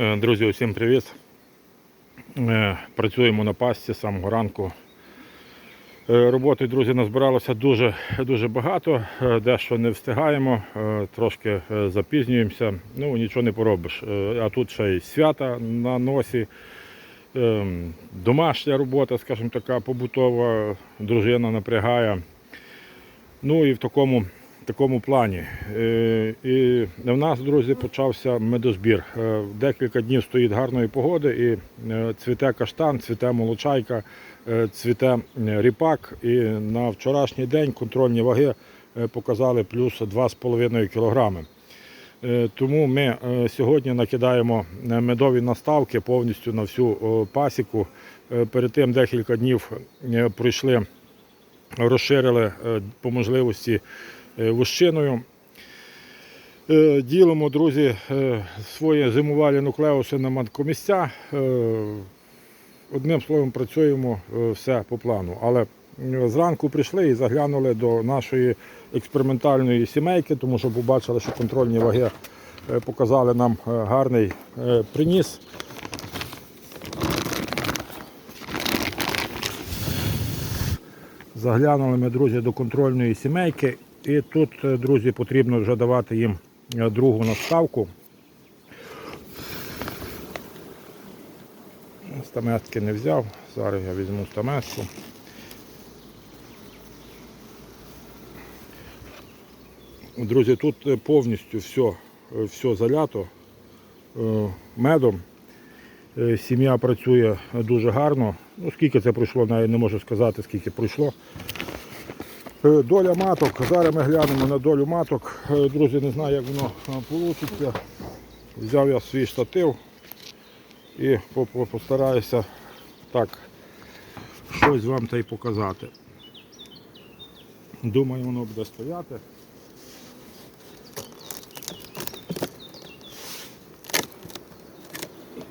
Е, Друзі, усім привіт. Е, Працюємо на пасті з самого ранку. Е, Роботи, друзі, назбиралося дуже, дуже багато, дещо не встигаємо, трошки запізнюємося, ну нічого не поробиш. А тут ще й свята на носі, домашня робота, скажімо така, побутова, дружина напрягає. Ну і в такому, такому плані. Е, І в нас, друзі, почався медозбір. Е, Декілька днів стоїть гарної погоди і е, цвіте каштан, цвіте молочайка, цвіте ріпак. І на вчорашній день контрольні ваги показали плюс 2,5 кілограми. Е, Тому ми сьогодні накидаємо медові наставки повністю на всю пасіку. Перед тим декілька днів пройшли розширили по можливості вощиною. Е, Ділимо, друзі, е, свої зимувалі нуклеуси на маткомісця. Е, Одним словом, працюємо е, все по плану. Але е, зранку прийшли і заглянули до нашої експериментальної сімейки, тому що побачили, що контрольні ваги е, показали нам е, гарний е, приніс. Заглянули ми, друзі, до контрольної сімейки. І тут, е, друзі, потрібно вже давати їм е, другу наставку. Стаметки не взяв. Зараз я візьму стаметку. Друзі, тут е, повністю все, все залято медом. Сім'я працює дуже гарно. Ну, скільки це пройшло, навіть не можу сказати, скільки пройшло. Е, Доля маток. Зараз ми глянемо на долю маток. Е, Друзі, не знаю, як воно вийде. Взяв я свій штатив і по- по- постараюся так щось вам та й показати. Думаю, воно буде стояти.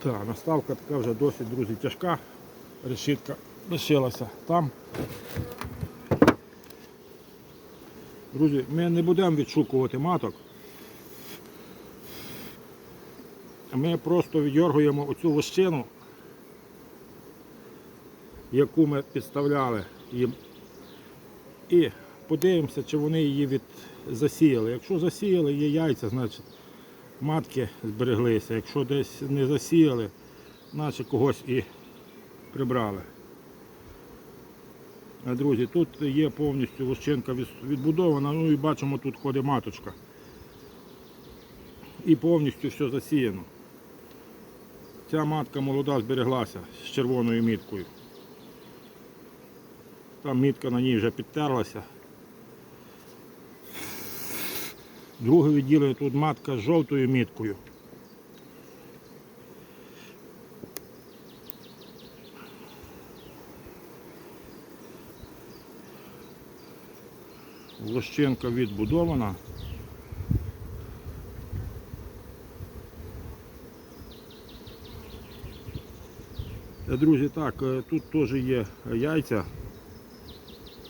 Так, наставка така вже досить, друзі, тяжка. Решітка лишилася там. Друзі, ми не будемо відшукувати маток. Ми просто віддергуємо оцю вощину, яку ми підставляли їм. І подивимося, чи вони її від... засіяли. Якщо засіяли, є яйця, значить матки збереглися. Якщо десь не засіяли, значить когось і прибрали. А, Друзі, тут є повністю вощинка відбудована, ну і бачимо, тут ходить маточка. І повністю все засіяно. Ця матка молода збереглася з червоною міткою. Там мітка на ній вже підтерлася. Друге відділення тут матка з жовтою міткою. Лощинка відбудована. Е, Друзі, так, е, тут теж є яйця.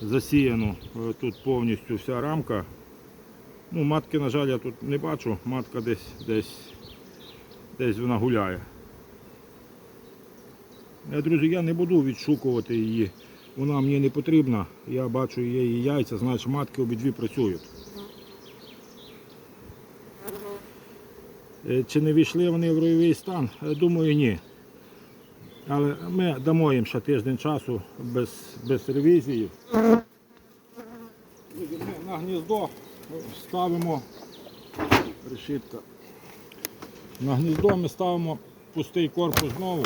Засіяно е, тут повністю вся рамка. Ну, матки, на жаль, я тут не бачу, матка десь десь, десь вона гуляє. Друзі, я не буду відшукувати її. Вона мені не потрібна. Я бачу її яйця, значить матки обидві працюють. Е, Чи не війшли вони в ройовий стан? Е, Думаю, ні. Але ми дамо їм ще тиждень часу без, без ревізії. На гніздо ставимо решітка. На гніздо ми ставимо пустий корпус знову.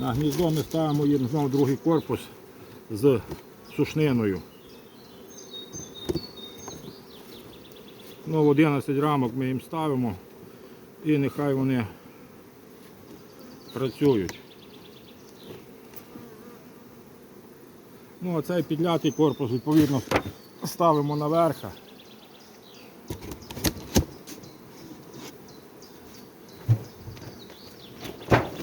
На гніздо ми ставимо їм знову другий корпус з сушниною. Ну, в 11 рамок ми їм ставимо і нехай вони працюють. Ну, а підлятий корпус відповідно ставимо наверх.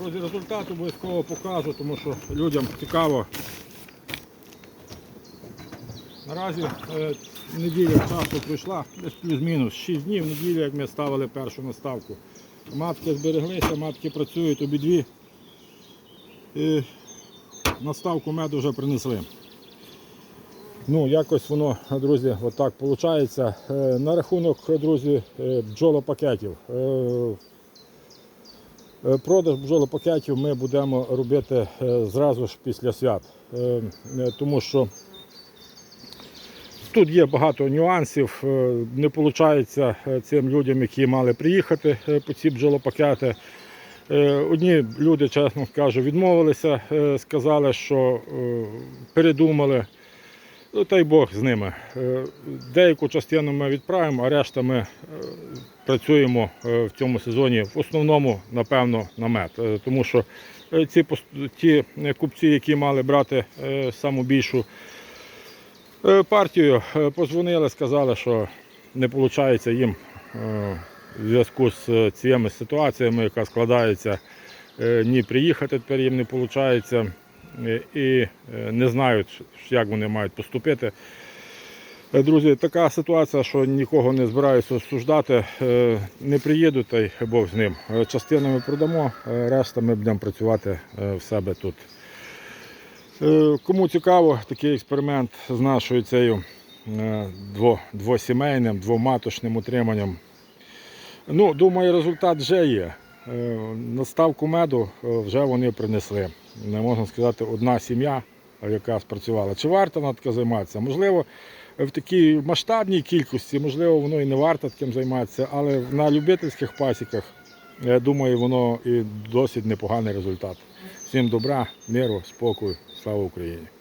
Друзі, результат обов'язково покажу, тому що людям цікаво. Наразі е, неділя часу пройшла, десь плюс-мінус 6 днів неділя, як ми ставили першу наставку. Матки збереглися, матки працюють обидві. І наставку меду вже принесли. Ну, якось воно, друзі, отак виходить. На рахунок, друзі, е, бджолопакетів. Е, Продаж бджолопакетів ми будемо робити е, зразу ж після свят. Е, Тому що тут є багато нюансів. Не виходить цим людям, які мали приїхати по ці бджолопакети. Одні люди, чесно кажу, відмовилися, сказали, що передумали. Ну, та й Бог з ними. Е, Деяку частину ми відправимо, а решта ми е, працюємо е, в цьому сезоні в основному, напевно, на мед. Тому що ці ті купці, які мали брати саму більшу партію, позвонили, сказали, що не виходить їм в зв'язку з цими ситуаціями, яка складається, ні приїхати тепер їм не виходить і е, не знають, як вони мають поступити. Е, Друзі, така ситуація, що нікого не збираюся осуждати. Е, Не приїду, та й Бог з ним. Е, Частину ми продамо, е, решта ми будемо працювати е, в себе тут. Е, Кому цікаво, такий експеримент з нашою цією е, двосімейним, двоматочним утриманням. Ну, думаю, результат вже є. Е, Наставку меду е, вже вони принесли. Не можна сказати, одна сім'я, яка спрацювала. Чи варто вона таке займатися? Можливо, в такій масштабній кількості, можливо, воно і не варто таким займатися, але на любительських пасіках, я думаю, воно і досить непоганий результат. Всім добра, миру, спокою, слава Україні!